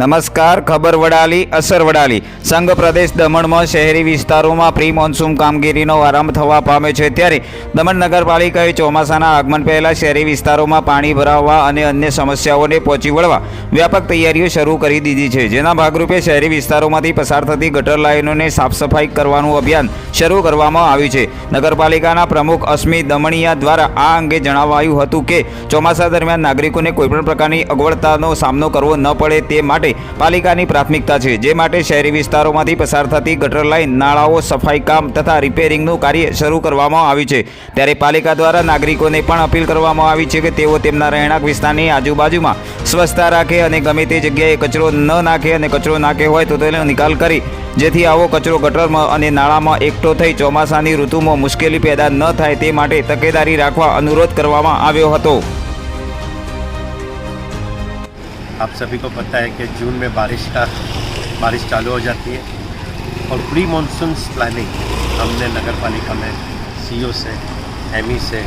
નમસ્કાર, ખબર વડાલી, અસર વડાલી. સંઘ પ્રદેશ દમણમાં શહેરી વિસ્તારોમાં પ્રી મોન્સૂન કામગીરીનો આરંભ થવા પામ્યો છે. ત્યારે દમણ નગરપાલિકાએ ચોમાસાના આગમન પહેલાં શહેરી વિસ્તારોમાં પાણી ભરાવવા અને અન્ય સમસ્યાઓને પહોંચી વળવા વ્યાપક તૈયારીઓ શરૂ કરી દીધી છે. જેના ભાગરૂપે શહેરી વિસ્તારોમાંથી પસાર થતી ગટર લાઇનોને સાફ સફાઈ કરવાનું અભિયાન શરૂ કરવામાં આવ્યું છે. નગરપાલિકાના પ્રમુખ અશ્મી દમણિયા દ્વારા આ અંગે જણાવાયું હતું કે, ચોમાસા દરમિયાન નાગરિકોને કોઈપણ પ્રકારની અગવડતાનો સામનો કરવો ન પડે તે માટે પાલિકાની પ્રાથમિકતા છે, જે માટે શહેરી વિસ્તારોમાંથી પસાર થતી ગટર લાઇન, નાળાઓ, સફાઈ કામ તથા રિપેરિંગનું કાર્ય શરૂ કરવામાં આવ્યું છે. ત્યારે પાલિકા દ્વારા નાગરિકોને પણ અપીલ કરવામાં આવી છે કે તેઓ તેમના રહેણાંક વિસ્તારની આજુબાજુમાં સ્વચ્છતા રાખે અને ગમે તે જગ્યાએ કચરો ન નાખે અને કચરો નાખે હોય તો તેનો નિકાલ કરી, જેથી આવો કચરો ગટરમાં અને નાળામાં એકઠો થઈ ચોમાસાની ઋતુમાં મુશ્કેલી પેદા ન થાય તે માટે તકેદારી રાખવા અનુરોધ કરવામાં આવ્યો હતો. आप सभी को पता है कि जून में बारिश का, बारिश चालू हो जाती है। और प्री मानसून प्लानिंग हमने नगर पालिका में सीईओ से एमई से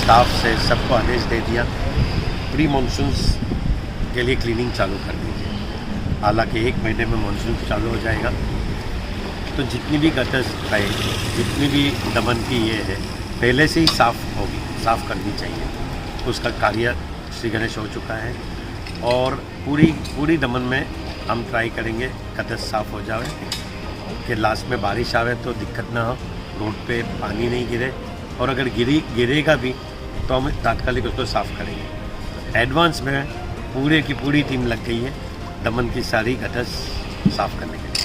स्टाफ से सबको आदेश दे दिया। प्री मानसून के लिए क्लीनिंग चालू कर दीजिए हालाँकि एक महीने में मानसून चालू हो जाएगा। तो जितनी भी गटर है जितनी भी दमन की ये है, पहले से ही साफ़ होगी, साफ़ करनी चाहिए। उसका कार्य श्री गणेश हो चुका है। और पूरी पूरी दमन में हम ट्राई करेंगे कदर साफ़ हो जाए कि लास्ट में बारिश आवे तो दिक्कत ना हो, रोड पे पानी नहीं गिरे, और अगर गिरी, गिरेगा भी तो हम तात्कालिक उसको साफ़ करेंगे। एडवांस में पूरे की पूरी टीम लग गई है, दमन की सारी गटस साफ़ करने के लिए।